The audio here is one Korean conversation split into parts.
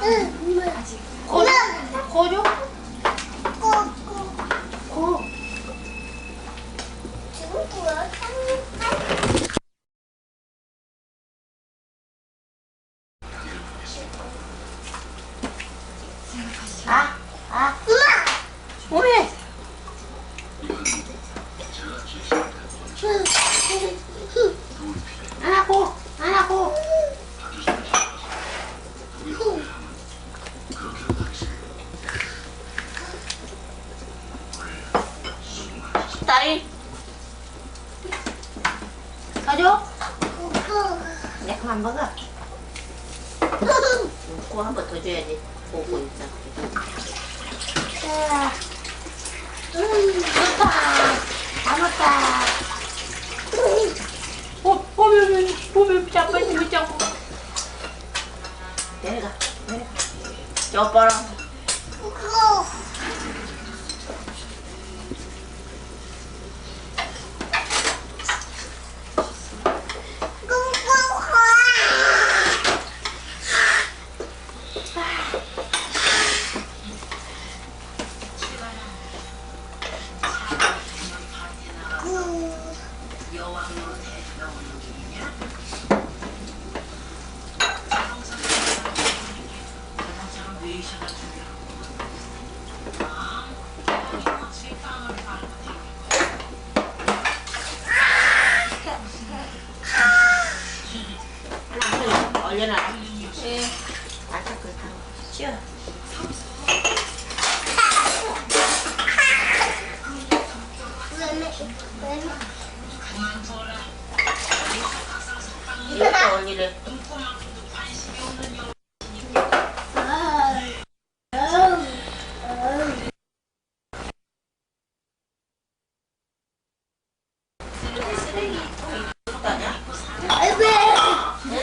Mm. 딸이 가져? 내 그만 먹어. 코 한 번 더 줘야지. 보고 있어. 좋다. 다 먹다. 어, 보면, 보면 자빠지 못 잡고. 내려가, 내려가. 저 여왕으로 들어오는 길이냐? 성선처럼 가장처럼 뇌이셔가 중요하고 아, 이거 제 빵을 바르면 되겠고 얼려놔라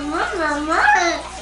mama, mama.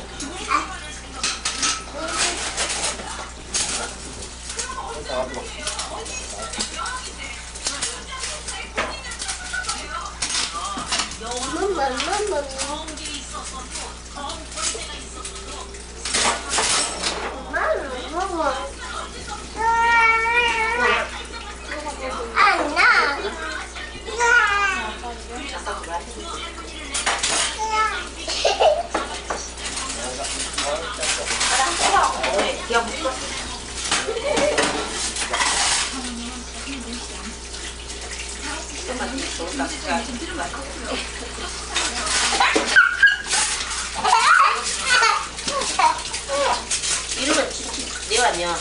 내와면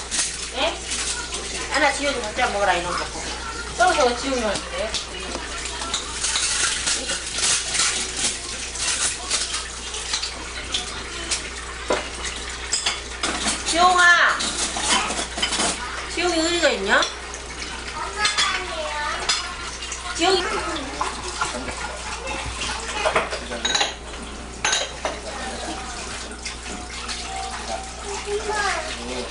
네? 하나 지우지 못자 먹어라 이런 거 썰어서 지우면 돼. 지용아 지용이 어디가 있냐? 지용이 엄마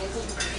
学生。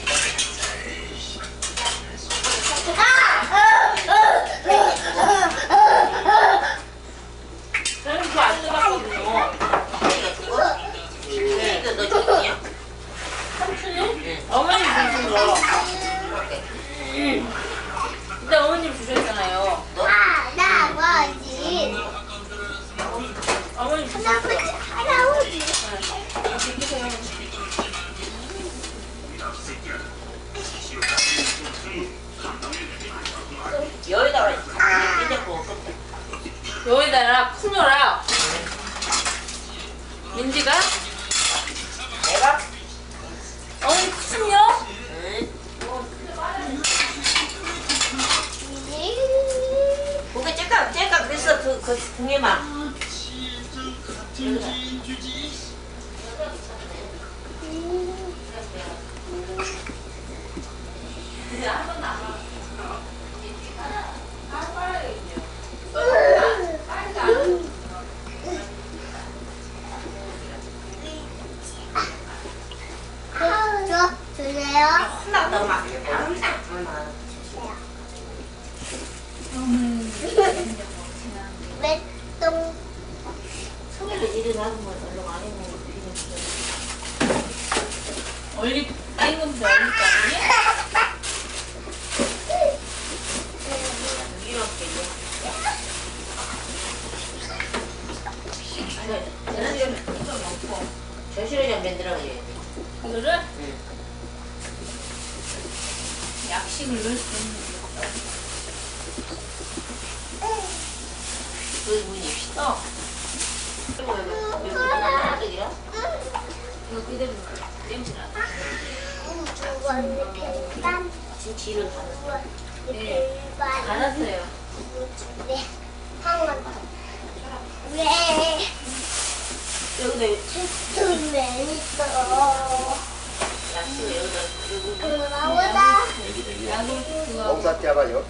일어나는 건 얼른 안 해보고 얼리 땡금도 얼리 거 아니니? 이렇게 저는 좀 저실을 좀 만들어야지 이거를? 약식을 넣을 수 있는 게그문 이 어, 이거 왜 여기다 이라 이거 그대로 냄새 나. 반 지금 지를 다 네, 반 알았어요. 네. 한번 왜? 여기다 왜 있어? 약식을 여기다 그리고 그거보다 약을 그거 똥 쌌지 아봐요.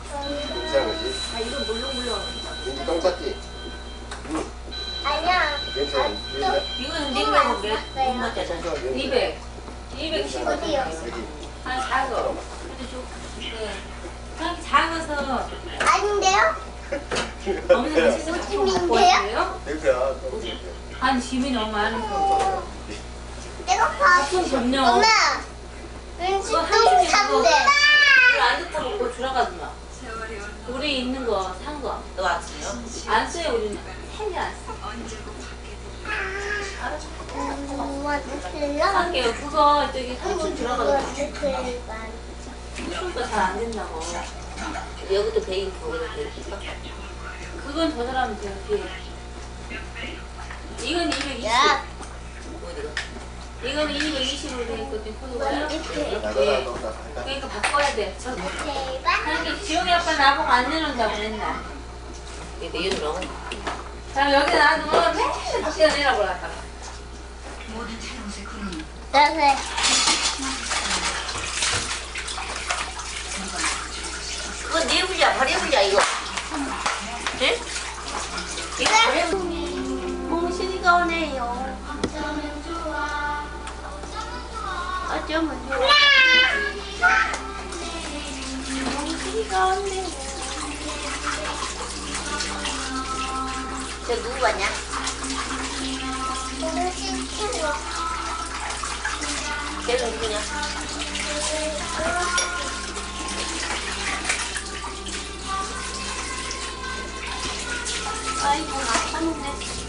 이상한 거지. 아 이거 물렁물렁 민지 똥 쌌지? 아니야. 괜찮아. 이거는 냉장고 몇 얼마짜리 200. 215. 어디요? 한 작아. 근데 좀, 네. 그냥 작아서 아닌데요? 어머니 맛있어 갖고 갖고 왔어요? 여기야. 똥한 집이 너무 많아서. 내가 봐. 조금 점령. 엄마. 왠지 똥. 이거 안 좋다고 그거 주라가지 마. 우리 있는 거, 산 거. 너 왔어요? 안 써요, 우리는. 헬리 안 써. 엄마 들려? 할게요. 그거 저기 삼촌 그만. 그거 잘안 된다고. 여기도 베이비 거기도 베이비 그건 저 사람 돼요, 뒤에. 이건 220. 야. 어디가? 이거는 220으로 돼 그러니까 바꿔야 돼. 저 대박. 아니, 지용이 아빠 나보고 안 내놓는다고 맨날. 이거 얘들하고 자, 여기 놔두면 맨날 밖에 내라고 그러다가. 나세. 그건 네 부자 버려부자 이거 저 누구 왔냐? 공신 친구. 걔는 누구냐? 아이고, 아팠네.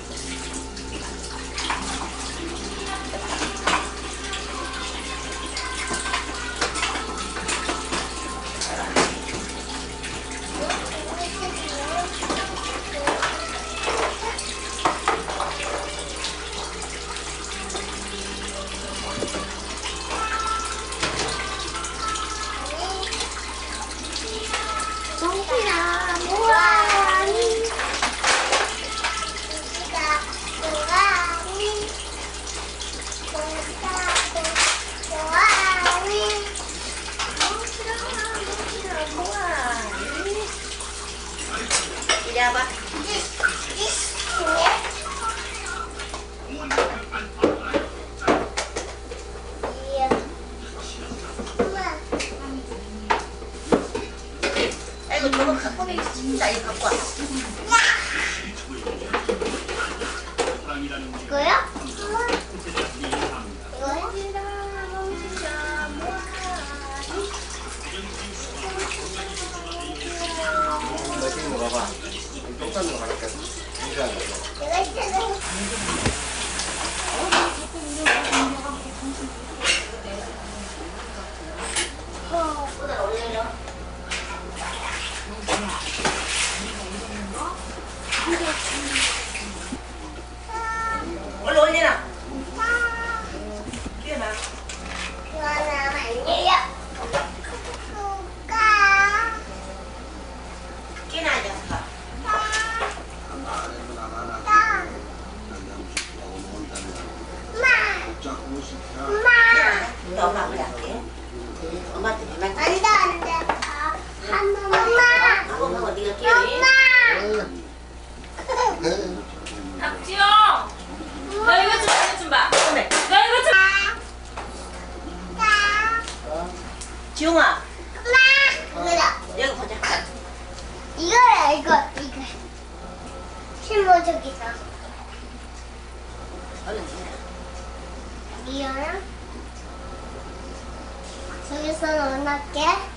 동기야, 뭐하니? 동기가 뭐하니? 동기가 뭐하니? 동기가 뭐하니? 이리 와봐 이, 이, 예. 엄마. 갖고 나 이거 갖고 와 이거요? 맛있는 거 봐봐. 똥 쌌는 거 가져갈게. 이상한 거. 내가 있잖아. 쏟아 올려요 난 안돼 안돼. 아, 한 번만. 그거 먹어 네가 끼리 엄마. 박지영! 너 이거 좀, 이거 좀 봐. 너 이거 좀. 지용아 엄마. 여기 보자 이거야 이거 이거. 실모 저기서. 얼른 지내 이거랑 저기서 넣어놨게.